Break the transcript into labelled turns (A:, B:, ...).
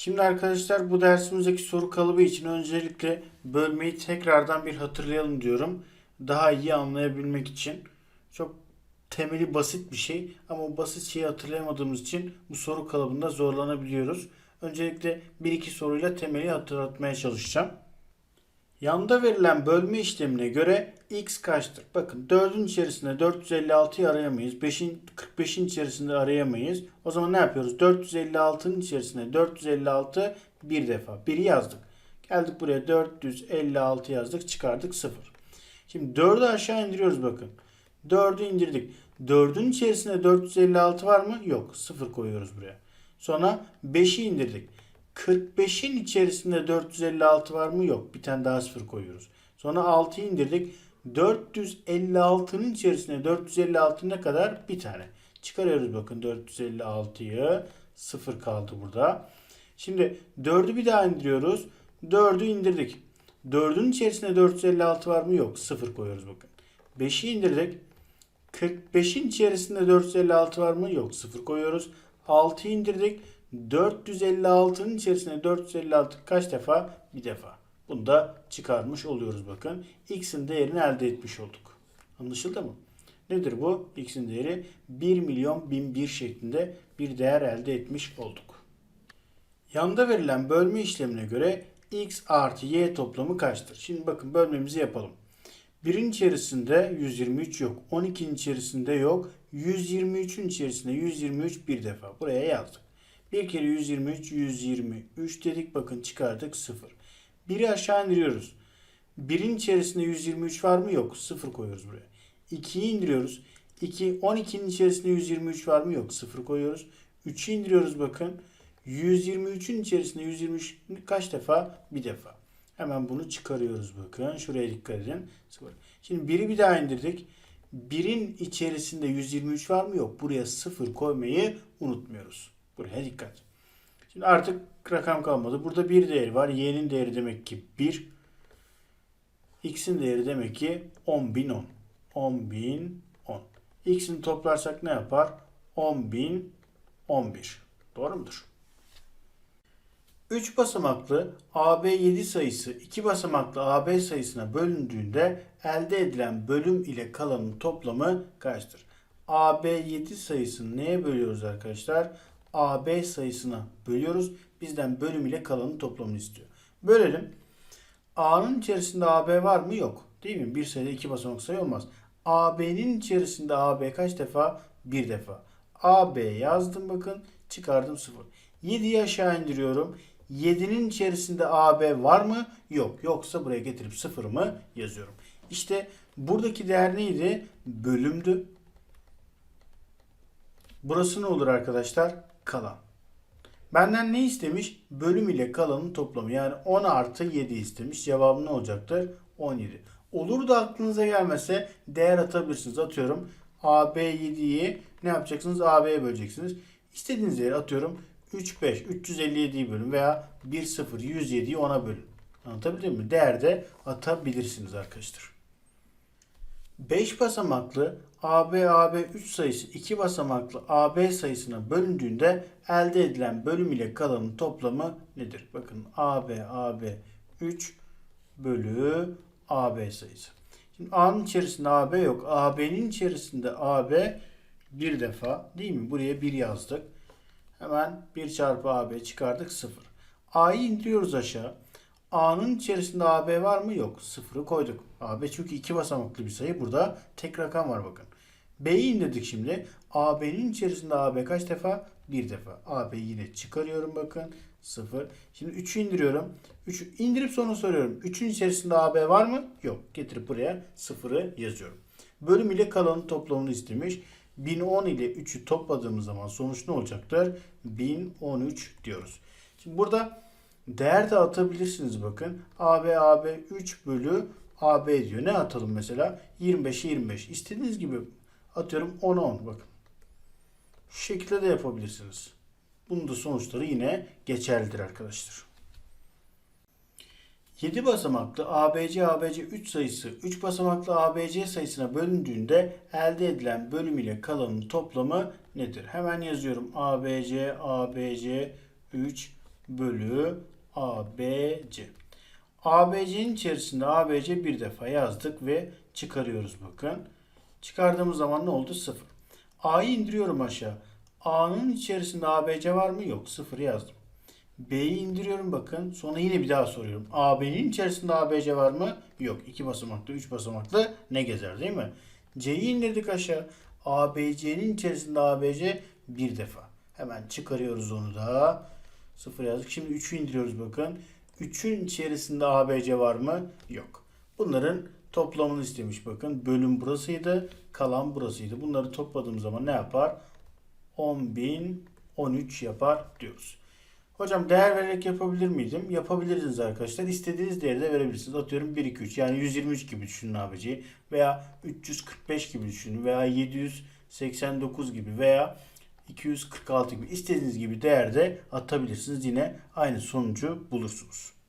A: Şimdi arkadaşlar bu dersimizdeki soru kalıbı için öncelikle bölmeyi tekrardan bir hatırlayalım diyorum. Daha iyi anlayabilmek için. Çok temeli basit bir şey ama o basit şeyi hatırlayamadığımız için bu soru kalıbında zorlanabiliyoruz. Öncelikle bir iki soruyla temeli hatırlatmaya çalışacağım. Yanda verilen bölme işlemine göre x kaçtır? Bakın 4'ün içerisinde 456'yı arayamayız. 5'in 45'in içerisinde arayamayız. O zaman ne yapıyoruz? 456'nın içerisinde 456 bir defa. 1'i yazdık. Geldik buraya 456 yazdık. Çıkardık 0. Şimdi 4'ü aşağı indiriyoruz bakın. 4'ü indirdik. 4'ün içerisinde 456 var mı? Yok. 0 koyuyoruz buraya. Sonra 5'i indirdik. 45'in içerisinde 456 var mı? Yok. Bir tane daha 0 koyuyoruz. Sonra 6'yı indirdik. 456'nın içerisinde 456 ne kadar? Bir tane. Çıkarıyoruz bakın 456'yı. 0 kaldı burada. Şimdi 4'ü bir daha indiriyoruz. 4'ü indirdik. 4'ün içerisinde 456 var mı? Yok. 0 koyuyoruz bakın. 5'i indirdik. 45'in içerisinde 456 var mı? Yok. 0 koyuyoruz. 6'yı indirdik. 456'nın içerisinde 456 kaç defa? Bir defa. Bunu da çıkarmış oluyoruz bakın. X'in değerini elde etmiş olduk. Anlaşıldı mı? Nedir bu? X'in değeri 1 milyon 1001 şeklinde bir değer elde etmiş olduk. Yanda verilen bölme işlemine göre x artı y toplamı kaçtır? Şimdi bakın bölmemizi yapalım. Birin içerisinde 123 yok. 12'nin içerisinde yok. 123'ün içerisinde 123 bir defa. Buraya yazdık. Bir kere 123, 123 dedik. Bakın çıkardık 0. Biri aşağı indiriyoruz. Birin içerisinde 123 var mı? Yok. 0 koyuyoruz buraya. 2'yi indiriyoruz. 2, 12'nin içerisinde 123 var mı? Yok. 0 koyuyoruz. 3'ü indiriyoruz bakın. 123'ün içerisinde 123 kaç defa? Bir defa. Hemen bunu çıkarıyoruz bakın. Şuraya dikkat edin. Şimdi biri bir daha indirdik. Birin içerisinde 123 var mı? Yok. Buraya 0 koymayı unutmuyoruz. Buraya dikkat. Şimdi artık rakam kalmadı. Burada bir değeri var. Y'nin değeri demek ki 1. X'in değeri demek ki 10.010. 10.010. X'ini toplarsak ne yapar? 10.011. Doğru mudur? 3 basamaklı AB7 sayısı 2 basamaklı AB sayısına bölündüğünde elde edilen bölüm ile kalanın toplamı kaçtır? AB7 sayısını neye bölüyoruz arkadaşlar? AB sayısına bölüyoruz. Bizden bölüm ile kalanın toplamını istiyor. Bölelim. A'nın içerisinde AB var mı? Yok. Değil mi? Bir sayıda iki basamak sayı olmaz. AB'nin içerisinde AB kaç defa? Bir defa. AB yazdım bakın. Çıkardım 0. 7'yi aşağı indiriyorum. 7'nin içerisinde AB var mı? Yok. Yoksa buraya getirip sıfırımı yazıyorum. İşte buradaki değer neydi? Bölümdü. Burası ne olur arkadaşlar? Kalan. Benden ne istemiş? Bölüm ile kalanın toplamı. Yani 10 artı 7 istemiş. Cevabı ne olacaktır? 17. Olur da aklınıza gelmese değer atabilirsiniz. Atıyorum AB7'yi ne yapacaksınız? AB'ye böleceksiniz. İstediğiniz değeri atıyorum 3 5 357'yi bölün veya 1 0 107'yi 10'a bölün. Anlatabildim mi? Değer de atabilirsiniz arkadaşlar. 5 basamaklı AB AB 3 sayısı 2 basamaklı AB sayısına bölündüğünde elde edilen bölüm ile kalanın toplamı nedir? Bakın AB AB 3 bölü AB sayısı. Şimdi A'nın içerisinde AB yok. AB'nin içerisinde AB bir defa değil mi? Buraya 1 yazdık. Hemen 1 çarpı AB çıkardık 0. A'yı indiriyoruz aşağı. A'nın içerisinde AB var mı? Yok. Sıfırı koyduk. AB çünkü iki basamaklı bir sayı. Burada tek rakam var bakın. B'yi indirdik şimdi. AB'nin içerisinde AB kaç defa? Bir defa. AB yine çıkarıyorum bakın. 0. Şimdi 3'ü indiriyorum. 3'ü indirip sonra soruyorum. 3'ün içerisinde AB var mı? Yok. Getirip buraya 0'ı yazıyorum. Bölüm ile kalanın toplamını istemiş. 1010 ile 3'ü topladığımız zaman sonuç ne olacaktır? 1013 diyoruz. Şimdi burada değer de atabilirsiniz bakın. AB AB 3 bölü AB diyor. Ne atalım mesela? 25'e 25. İstediğiniz gibi atıyorum 10'a 10 bakın. Şu şekilde de yapabilirsiniz. Bunun da sonuçları yine geçerlidir arkadaşlar. 7 basamaklı ABC ABC 3 sayısı 3 basamaklı ABC sayısına bölündüğünde elde edilen bölüm ile kalanın toplamı nedir? Hemen yazıyorum ABC ABC 3 bölü ABC. ABC'nin içerisinde ABC bir defa yazdık ve çıkarıyoruz bakın. Çıkardığımız zaman ne oldu? 0. A'yı indiriyorum aşağı. A'nın içerisinde ABC var mı? Yok. 0 yazdım. B'yi indiriyorum bakın. Sonra yine bir daha soruyorum. AB'nin içerisinde ABC var mı? Yok. 2 basamaklı, 3 basamaklı ne gezer değil mi? C'yi indirdik aşağı. ABC'nin içerisinde ABC bir defa. Hemen çıkarıyoruz onu da. 0 yazdık. Şimdi 3'ü indiriyoruz bakın. 3'ün içerisinde ABC var mı? Yok. Bunların toplamını istemiş bakın. Bölüm burasıydı. Kalan burasıydı. Bunları topladığım zaman ne yapar? 10.013 yapar diyoruz. Hocam değer vererek yapabilir miydim? Yapabilirsiniz arkadaşlar. İstediğiniz değeri de verebilirsiniz. Atıyorum 1, 2, 3 yani 123 gibi düşünün ABC'yi veya 345 gibi düşünün veya 789 gibi veya 246 gibi istediğiniz gibi değerde atabilirsiniz. Yine aynı sonucu bulursunuz.